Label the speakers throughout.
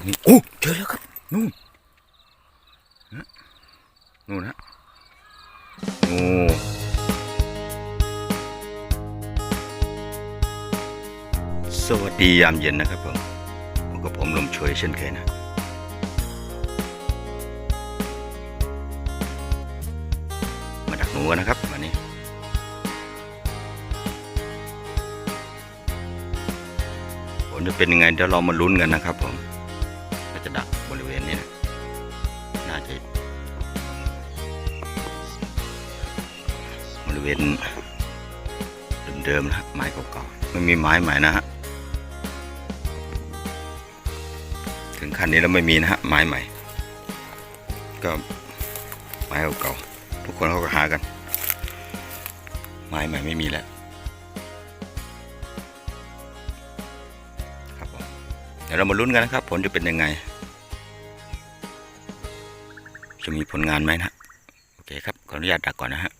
Speaker 1: รงนี้ โอ้เจอแล้วครับ นู่นนะนู่นฮะโอ้สวัสดียามเย็นนะครับผมพบกับผมลมช่วยเช่นเคยนะมาดักหนูกันนะครับวันนี้ผลจะเป็นยังไงเดี๋ยวเรามาลุ้นกันนะครับผม บริเวณเดิมๆนะฮะไม้เก่าๆไม่มีไม้ใหม่นะฮะถึงขั้นนี้แล้วไม่มีนะฮะไม้ใหม่ ก็ไม้เก่าๆทุกคนเขาก็หากัน ไม้ใหม่ไม่มีแล้วครับผมเดี๋ยวเรามาลุ้นกันนะครับ ผลจะเป็นยังไง จะมีผลงานไหมนะโอเคครับขออนุญาตดักก่อนนะฮะ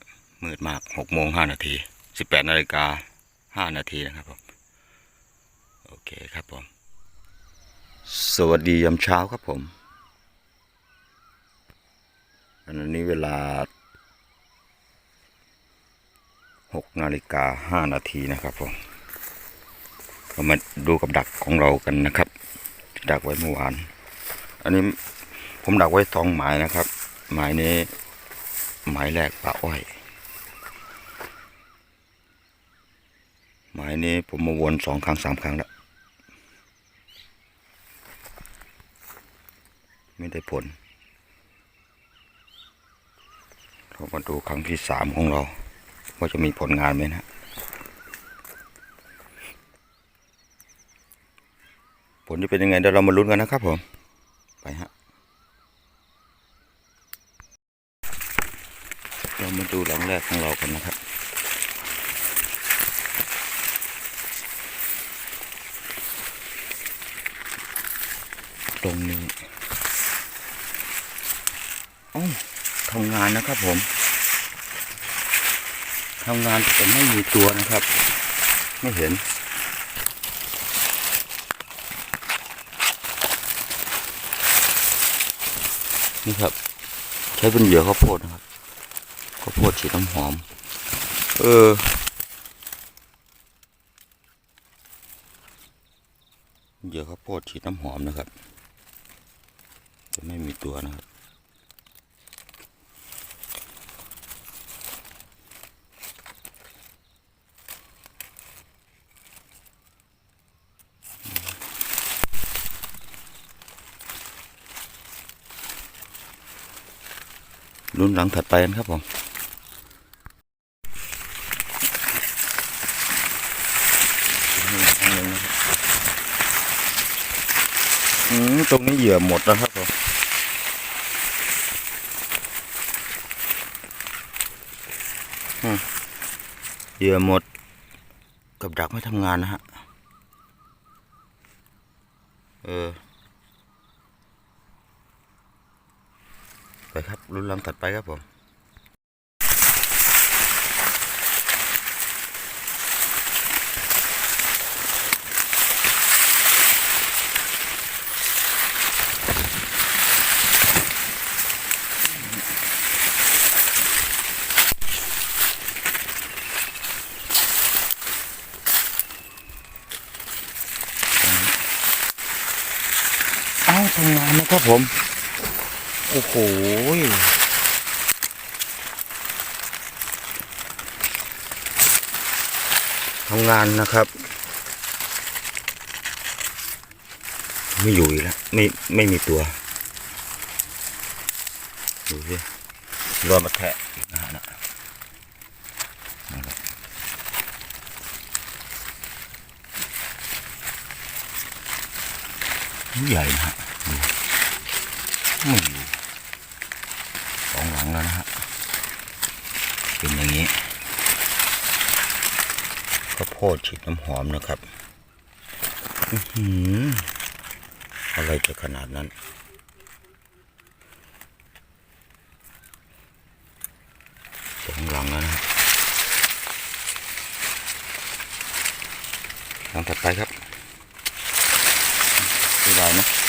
Speaker 1: มืดมากหกโมงห้านาทีสิบแปดนาฬิกาห้านาทีนะครับผมโอเคครับผม สวัสดียามเช้าครับผมอันนี้เวลาหกนาฬิกาห้านาทีนะครับผมเรามาดูกับดักของเรากันนะครับ ดักไว้เมื่อวาน อันนี้ผมดักไว้สองหมายนะครับ หมายนี้หมายแรกป่าอ้อย หมายนี้ผมมาวนสองครั้งสามครั้งแล้ว ไม่ได้ผล เรามาดูครั้งที่สามของเรา ว่าจะมีผลงานไหมนะ ผลจะเป็นยังไงเดี๋ยวเรามาลุ้นกันนะครับผม ไปฮะเรามาดูหลังแรกของเรากันนะครับ ตรงนี้อ้ทำงานนะครับผมทำงานแต่ไม่มีตัวนะครับ ไม่เห็น นี่ครับ ใช้เป็นเหยื่อข้าวโพดนะครับข้าวโพดฉีดน้ำหอม เออเหยื่อข้าวโพดฉีดน้ำหอมนะครับ จะไม่มีตัวนะครับรุ่นหลังถัดไปนครับผมอืมตรงนี้เหยื่อหมดแล้วครับผมอืม เหยื่อหมดกับดักไม่ทำงานนะฮะ เออ ไปครับรุ่นลังถัดไปครับผม เอ้าทำนนะครับผม โอ้โหทำงานนะครับ ไม่อยู่อีกแล้วไม่ไม่มีตัวดูสิรอมาแทะอีกนะฮะนะใหญ่นะฮะ สองหลังแล้วนะฮะเป็นอย่างนี้ข้าวโพดฉีดน้ำหอมนะครับอือหือะไรจะขนาดนั้นสองหลังแล้วนะฮะหลังถัดไปครับไม่ได้นะ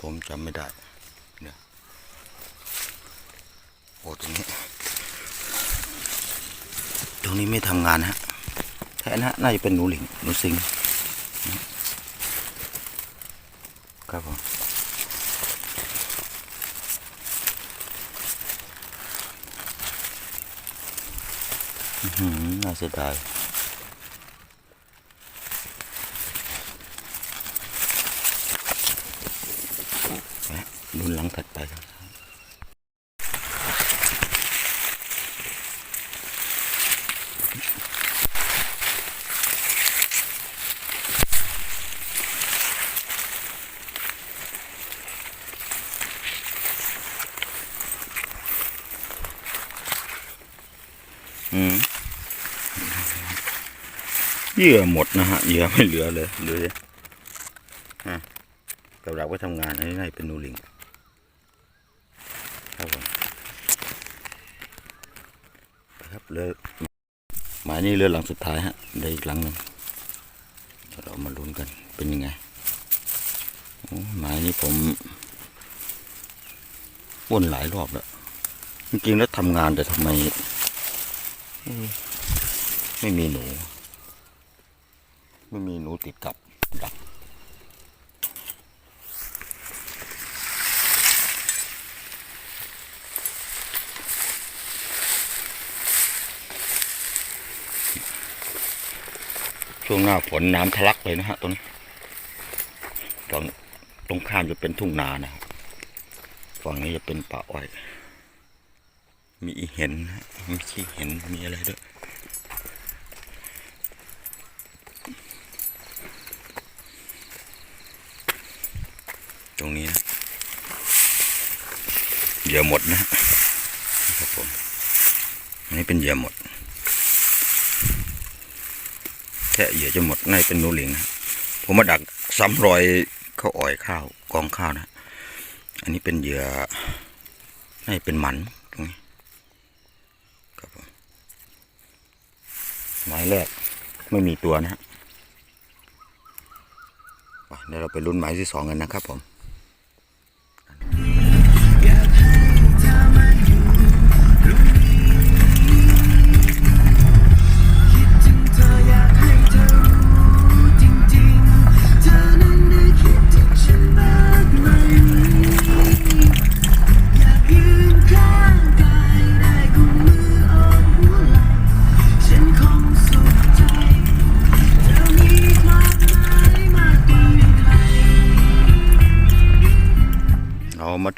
Speaker 1: ผมจำไม่ได้เนี่ย โอ้ตรงนี้ ตรงนี้ไม่ทำงานนะฮะแท่นะน่าจะเป็นหนูหลิงหนูสิงครับผมอื้อหือน่าเสียดายนะรุ่นหลังถัดไปครับ อืม เหยื่อหมดนะฮะเหยื่อไม่เหลือเลยเหลือฮะกับเราก็ทำงานอันนี้นาจะเป็นนูลิงครับผมครับเรือหมายนี้เรือหลังสุดท้ายฮะได้อีกหลังหนึ่งเรามาลุ้นกันเป็นยังไงโอ้หมายนี้ผมวนหลายรอบแล้วจริงๆแล้วทำงานแต่ทำไมไม่มีหนู ไม่มีหนูติดกับดักช่วงหน้าฝนน้ำทะลักเลยนะฮะตรงนี้ตรงตรงข้ามจะเป็นทุ่งนานะครับฝั่งนี้จะเป็นป่าอ้อย มีเห็นนะมีขี้เห็นมีอะไรด้วย ตรงนี้นะเห ยื่อหมดนะฮะนะครับผมอันนี้เป็นเหยื่อหมดแค่เหยื่อจะหมดน่เป็นนูหลิงนะผมมาดักซ้ำรอยเขาวอ่อยข้าวกองข้าวนะ อันนี้เป็นเหยื่อน่เป็นหมันตรงนี้ครับผมหมายแรกไม่มีตัวนะฮะเดี๋ยวเราไปลุ้นหมายที่สองกันนะครับผม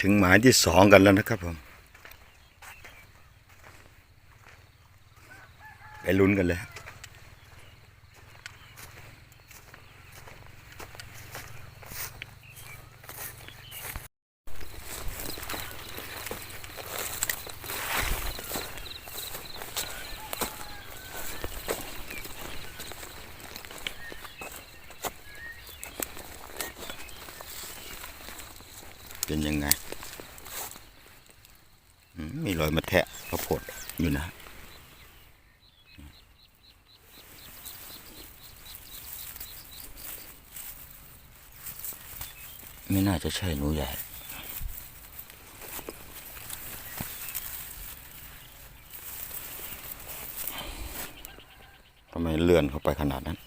Speaker 2: ถึงหมาย
Speaker 1: ที่สองกันแล้วนะครับผม ไปลุ้นกันเลยเป็นยังไง มีรอยมาแทะข้าวโพดอยู่นะไม่น่าจะใช่หนูใหญ่ทำไมเลื่อนเข้าไปขนาดนั้น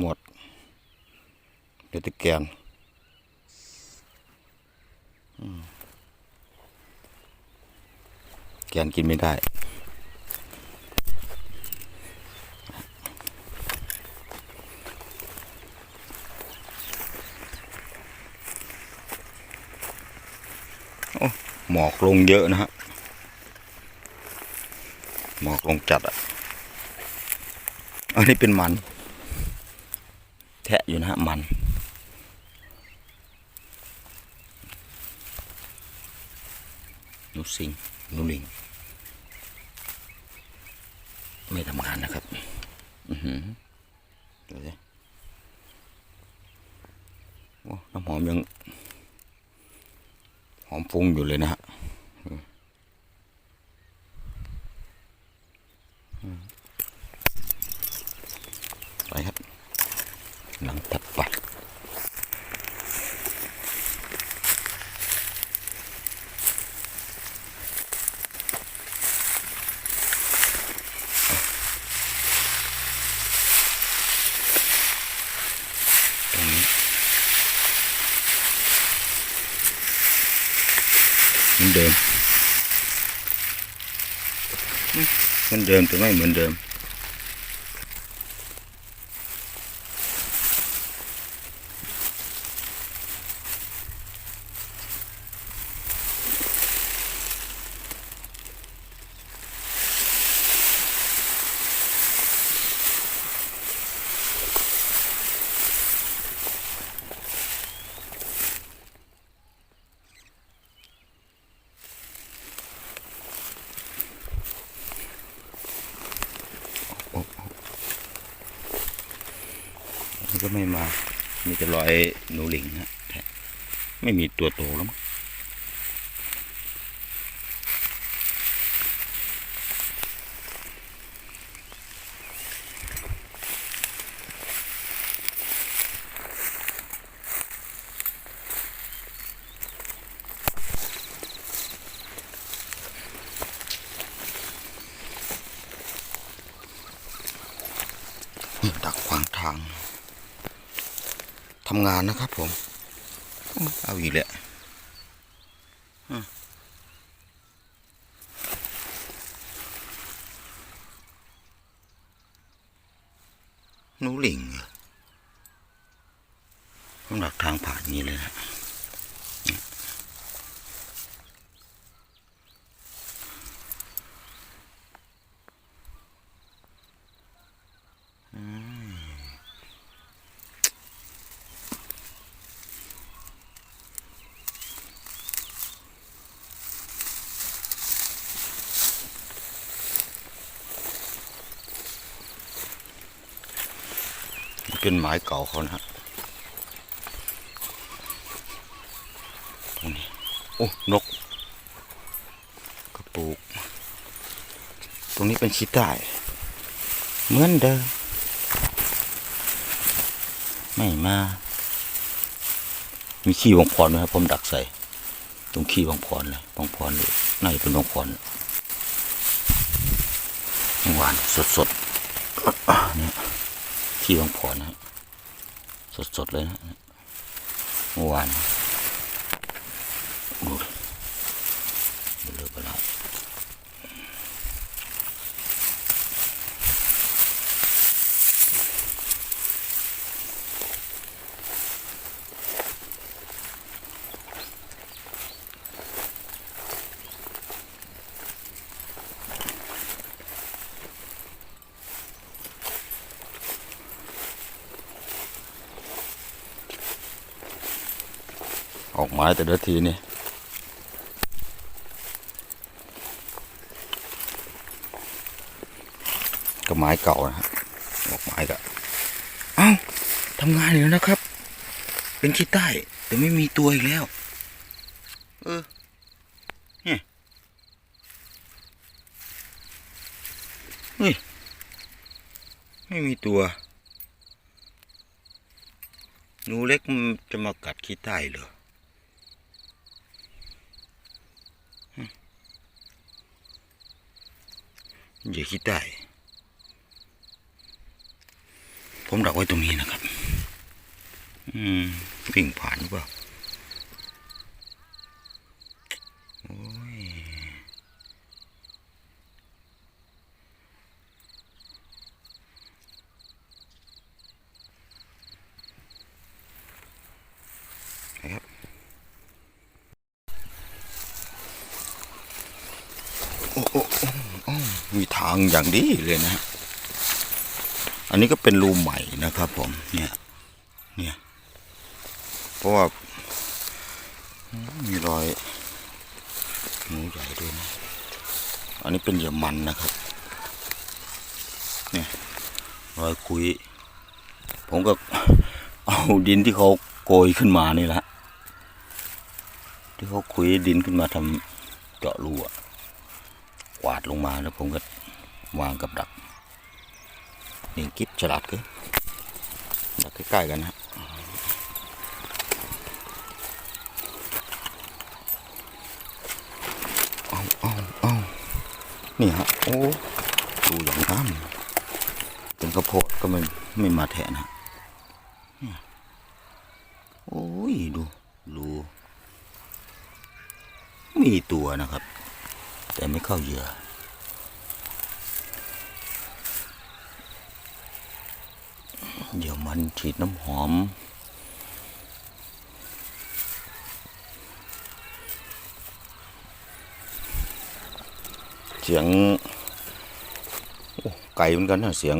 Speaker 1: หมดเดี๋ยวตะ แกนแกนกินไม่ได้โอ้หมอกลงเยอะนะฮะ หมอกลงจัดอะ อันนี้เป็นมัน แทะอยู่นะฮะมัน หนูสิงหนูลิง ไม่ทำงานนะครับ อือหือดูสิโอ้ น้ำหอมยังหอมฟุ้งอยู่เลยนะฮะ เหมือนเดิมอืม เหมือนเดิมแต่ไม่เหมือนเดิม มันก็ไม่มา มีแต่รอย หนูหลิงฮะไม่มีตัวโตแล้วมั้งดักำงานนะครับผม เอาอีกแล้วหนูหลิงเหรอต้องดักทางผ่านนี้เลยนะ หมันเก่าเขานะฮะตรงนี้โอ้นกกระปุกตรงนี้เป็นชิดได้เหมือนเดิมไม่มา มีขี้วังพรไหมครับผมดักใส่ ตรงขี้วังพรเลยวังพรเลยน่าจะเป็นวังพรหวานสดๆเนี่ยขี้วังพรนะฮะ สดๆเลยนะเมื่อวานดูดิเลือกไปแล้ว ออก ไม้แต่เดียทีนี่ก็ไม้เก่านะฮะออกไม้ก็เอ้าทำงานอยู่แล้วนะครับ เป็นขี้ใต้ แต่ไม่มีตัวอีกแล้ว เออเนี่ยเฮ้ย ไม่มีตัวหนูเล็กมันจะมากัดขี้ใต้เหรอ อย่าคิดได้ ผมดักไว้ตรงนี้นะครับ อืมวิ่งผ่านหรือเปล่า โอ้ย นะครับโอ้โอ้โอ้โอ้มีทาง อย่างดีเลยนะฮะอันนี้ก็เป็นรูใหม่นะครับผมเนี่ยเนี่ยเพราะว่ามีรอยหมูใหญ่ด้วยนะอันนี้เป็นเหยื่อมันนะครับเนี่ยรอยคุย ผมก็เอาดินที่เขาโกยขึ้นมานี่แหละที่เขาคุยดินขึ้นมาทำเจาะรูอะกวาดลงมาแล้วผมก็ วางกับดักนี่กิ๊บฉลาดเกินดักใกล้ๆกันนะเอาเอาเอานี่ฮะโอ้ดูอย่างน้ำเป็นข้าวโพดก็ไม่ไม่มาแทนฮะนะโอ้ยดูดูมีมีตัวนะครับ แต่ไม่เข้าเหยื่อ เดี๋ยวมันฉีดน้ำหอม เสียงไก่เหมือนกันนะเสียง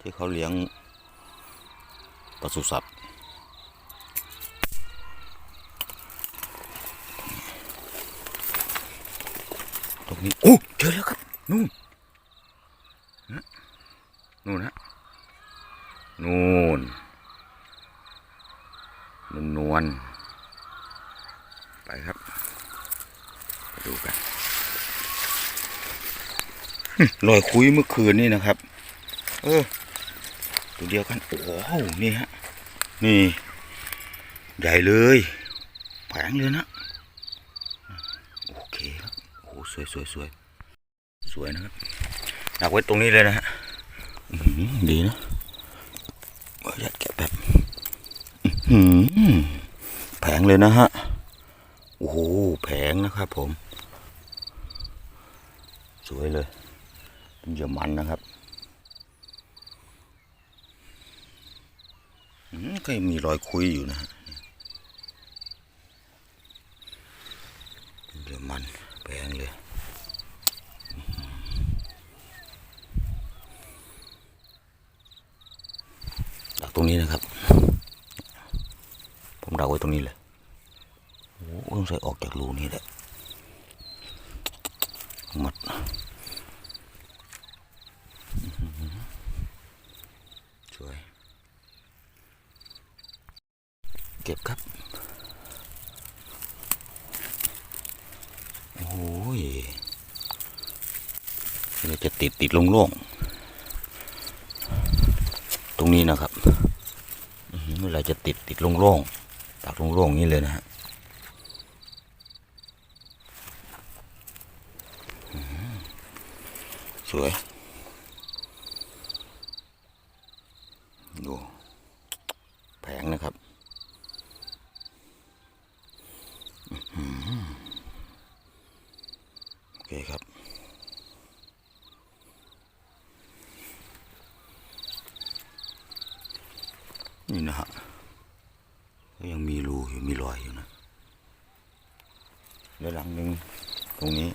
Speaker 1: ที่เขาเลี้ยงปศุสัตว์ตรงนี้โอ้เจอแล้วครับ นู่นนะนู่นฮะ นู่นนวลนวลไปครับไปดูกันหึรอยคุยเมื่อคืนนี่นะครับ เออ ตัวเดียวกัน โอ้โหนี่ฮะ นี่ ใหญ่เลยแผงเลยนะ โอเคครับ โอ้สวยสวยสวยสวยนะครับดักไว้ตรงนี้เลยนะฮะอื้อหือดีนะเอยากแกะแบบอื้อหือ แผงเลยนะฮะ โอ้โหแผงนะครับผม สวยเลยเป็นเยอมันนะครับอืมก็ยังมีรอยคุยอยู่นะฮะเป็นเยื่อมันแพงเลยดักตรงนี้นะครับ ผมดักไว้ตรงนี้เลยโอ้ต้องใส่ออกจากรูนี้แหละมัดอื้อหือสวย เก็บครับ โอ้ยเราจะติดติดโล่งตรงนี้นะครับ เวลาจะติดติดโล่งๆ ตักโล่งๆนี้เลยนะฮะสวย ดูแผงนะครับโอเคครับนี่นะฮะ ก็ยังมีรูอยู่มีรอยอยู่นะแล้วหลังหนึ่งตรงนี้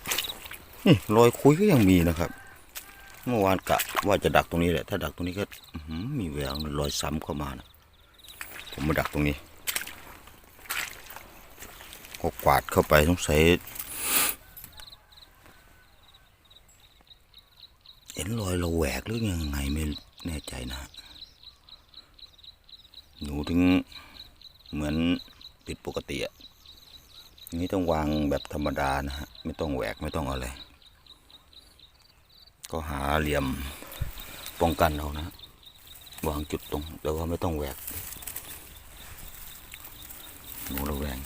Speaker 1: นี่รอยคุยก็ยังมีนะครับ เมื่อวานกะว่าจะดักตรงนี้แหละ ถ้าดักตรงนี้ก็มีแววรอยซ้ำเข้ามานะผมมาดักตรงนี้ก็กวาดเข้าไปสงสัยเห็นรอยเราแหวกหรือยังไงไม่แน่ใจนะหนูถึง เหมือนผิดปกติอะนี้ต้องวางแบบธรรมดานะฮะ ไม่ต้องแหวกไม่ต้องอะไร ก็หาเหลี่ยมป้องกันเอานะ วางจุดตรงแต่ว่าไม่ต้องแหวกหนูระแวง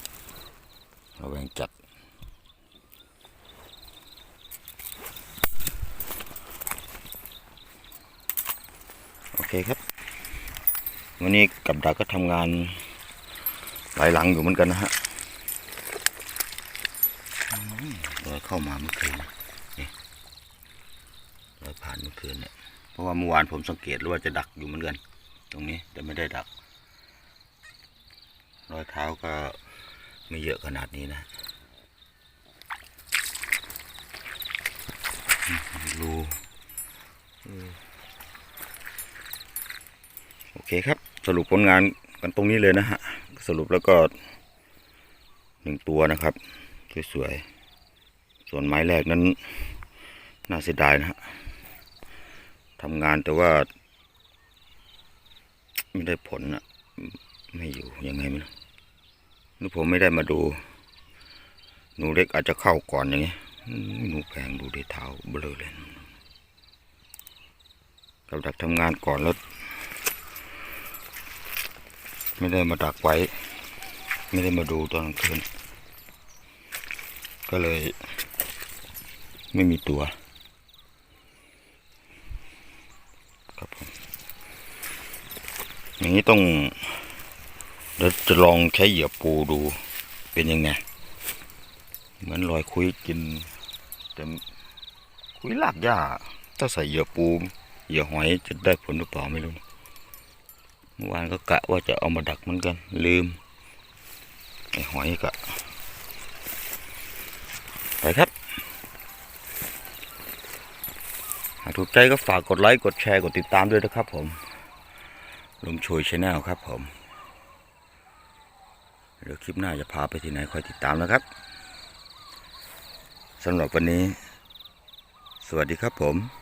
Speaker 1: ระแวงจัดโอเคครับ วันนี้กับดักก็ทำงาน ลายหลังอยู่เหมือนกันนะฮะอืมรอยเข้ามาเมื่อคืนนี่รอยผ่านเมื่อคืนเนี่ยเพราะว่าเมื่อวานผมสังเกตว่าจะดักอยู่เหมือนกัน ตรงนี้แต่ไม่ได้ดัก รอยเท้าก็ไม่เยอะขนาดนี้นะรูโอเคครับ สรุปผลงานกันตรงนี้เลยนะฮะ สรุปแล้วก็หนึ่งตัวนะครับสวยๆส่วนไม้แรกนั้น น่าเสียดายนะฮะทำงานแต่ว่า ไม่ได้ผลอะไม่อยู่ยังไงไม่รู้หรือผมไม่ได้มาดู หนูเล็กอาจจะเข้าก่อนอย่างเงี้ยหนูแพงดูได้เท้าเบลอเลยกับดักทำงานก่อนแล้ว ไม่ได้มาดักไว้ ไม่ได้มาดูตอนกลางคืน ก็เลย ไม่มีตัว ครับผมอย่างนี้ต้องเดี๋ยวจะลองใช้เหยื่อปูดูเป็นยังไง เหมือนลอยคุยกินแต่คุยลากหญ้า ถ้าใส่เหยื่อปูเหยื่อหอยจะได้ผลหรือเปล่าไม่รู้นะ มื่อวานก็กะว่าจะเอามาดักเหมือนกัน ลืมไอ้หอยกะ ไปครับ หากถูกใจก็ฝากกดไลค์ กดแชร์ กดติดตามด้วยนะครับผมลุงช่วยชาแนลครับผมเดี๋ยวคลิปหน้าจะพาไปที่ไหนคอยติดตามนะครับสำหรับวันนี้ สวัสดีครับผม